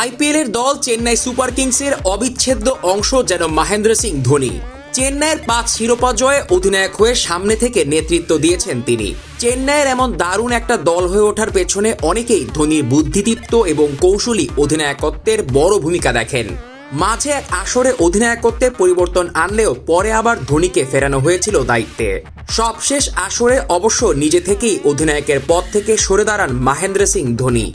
আইপিএলের দল চেন্নাই সুপার কিংসের অবিচ্ছেদ্য অংশ যেন মহেন্দ্র সিং ধোনি। চেন্নাইয়ের পাঁচ শিরোপা জয়ে অধিনায়ক হয়ে সামনে থেকে নেতৃত্ব দিয়েছেন তিনি। চেন্নাইয়ের এমন দারুণ একটা দল হয়ে ওঠার পেছনে অনেকেই ধোনির বুদ্ধিদীপ্ত এবং কৌশলী অধিনায়কত্বের বড় ভূমিকা দেখেন। মাঝে এক আসরে অধিনায়কত্বে পরিবর্তন আনলেও পরে আবার ধোনিকে ফেরানো হয়েছিল দায়িত্বে। সবশেষ আসরে অবশ্য নিজে থেকেই অধিনায়কের পদ থেকে সরে দাঁড়ান মহেন্দ্র সিং ধোনি।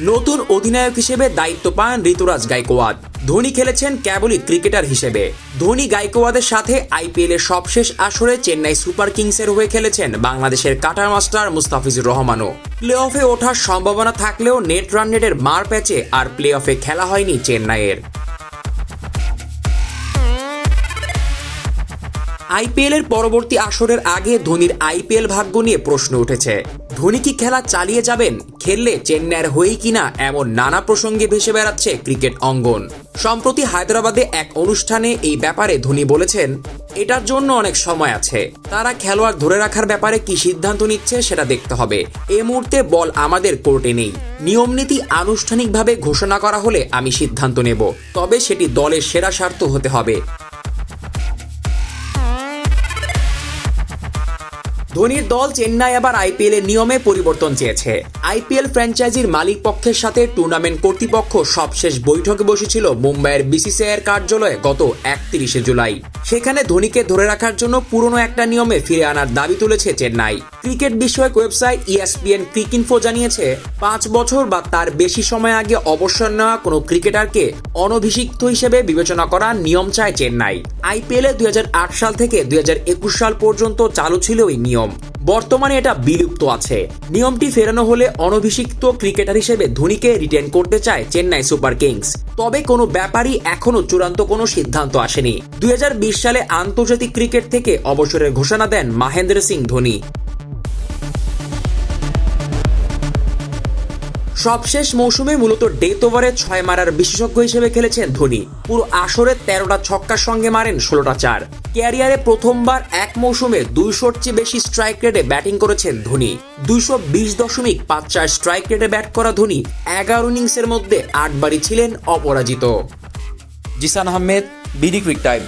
নতুন অধিনায়ক হিসেবে দায়িত্ব পান ঋতুরাজ গাইকোয়াদ। ধোনি খেলেছেন কেবলই ক্রিকেটার হিসেবে। ধোনি গাইকোয়াদের সাথে আইপিএল এর সবশেষ আসরে চেন্নাই সুপার কিংসের হয়ে খেলেছেন বাংলাদেশের কাটার মাস্টার মুস্তাফিজুর রহমানও। প্লে অফে ওঠার সম্ভাবনা থাকলেও নেট রান নেটের মার প্যাচে আর প্লে অফে খেলা হয়নি চেন্নাইয়ের। আইপিএল এর পরবর্তী আসরের আগে ধোনির আইপিএল ভাগ্য নিয়ে প্রশ্ন উঠেছে। ধোনি কি খেলা চালিয়ে যাবেন, খেললে চেন্নাইয়ের হয়েই কিনা এমন নানা প্রসঙ্গে ভেসে বেড়াচ্ছে ক্রিকেট অঙ্গন। সম্প্রতি হায়দ্রাবাদে এক অনুষ্ঠানে এই ব্যাপারে ধোনি বলেছেন, এটার জন্য অনেক সময় আছে। তারা খেলোয়াড় ধরে রাখার ব্যাপারে কি সিদ্ধান্ত নিচ্ছে সেটা দেখতে হবে। এ মুহূর্তে বল আমাদের কোর্টে নেই। নিয়মনীতি আনুষ্ঠানিকভাবে ঘোষণা করা হলে আমি সিদ্ধান্ত নেব। তবে সেটি দলের সেরা স্বার্থ হতে হবে। ধোনির দল চেন্নাই আবার আইপিএল এর নিয়মে পরিবর্তন চেয়েছে। আইপিএল ফ্র্যাঞ্চাইজির মালিক পক্ষের সাথে টুর্নামেন্ট কর্তৃপক্ষ সবশেষ বৈঠকে বসেছিল মুম্বাইয়ের বিসিসিআইয়ের কার্যালয়ে গত একত্রিশে জুলাই। সেখানে ধোনিকে ধরে রাখার জন্য পুরনো একটা নিয়মে ফিরে আনার দাবি তুলেছে চেন্নাই। ক্রিকেট বিষয়ক ওয়েবসাইট ইএসপিএন ক্রিকইনফো জানিয়েছে, পাঁচ বছর বা তার বেশি সময় আগে অবসর নেওয়া কোনো ক্রিকেটারকে অনভিষিক্ত হিসেবে বিবেচনা করার নিয়ম চায় চেন্নাই। আইপিএল দুই সাল থেকে দুই হাজার একুশ সাল পর্যন্ত চালু ছিল এই নিয়ম। বর্তমানে এটা বিলুপ্ত আছে। নিয়মটি ফেরানো হলে অনভিষিক্ত ক্রিকেটার হিসেবে ধোনিকে রিটেন করতে চায় চেন্নাই সুপার কিংস। তবে কোনো ব্যাপারই এখনও চূড়ান্ত কোনো সিদ্ধান্ত আসেনি। দুই হাজার বিশ সালে আন্তর্জাতিক ক্রিকেট থেকে অবসরের ঘোষণা দেন মাহেন্দ্র সিং ধোনি। সবশেষ মৌসুমে মূলত ডেথ ওভারে ছয় মারার বিশেষজ্ঞ হিসেবে খেলেছেন ধোনি। পুরো আসরে তেরোটা ছক্কার সঙ্গে মারেন ষোলোটা চার। ক্যারিয়ারে প্রথমবার এক মৌসুমে দুইশোর চেয়ে বেশি স্ট্রাইক রেটে ব্যাটিং করেছেন ধোনি। দুইশো বিশ দশমিক পাঁচ চার স্ট্রাইক রেটে ব্যাট করা ধোনি এগারো ইনিংসের মধ্যে আটবারই ছিলেন অপরাজিত। Zisan Ahmed, BD Cric Time.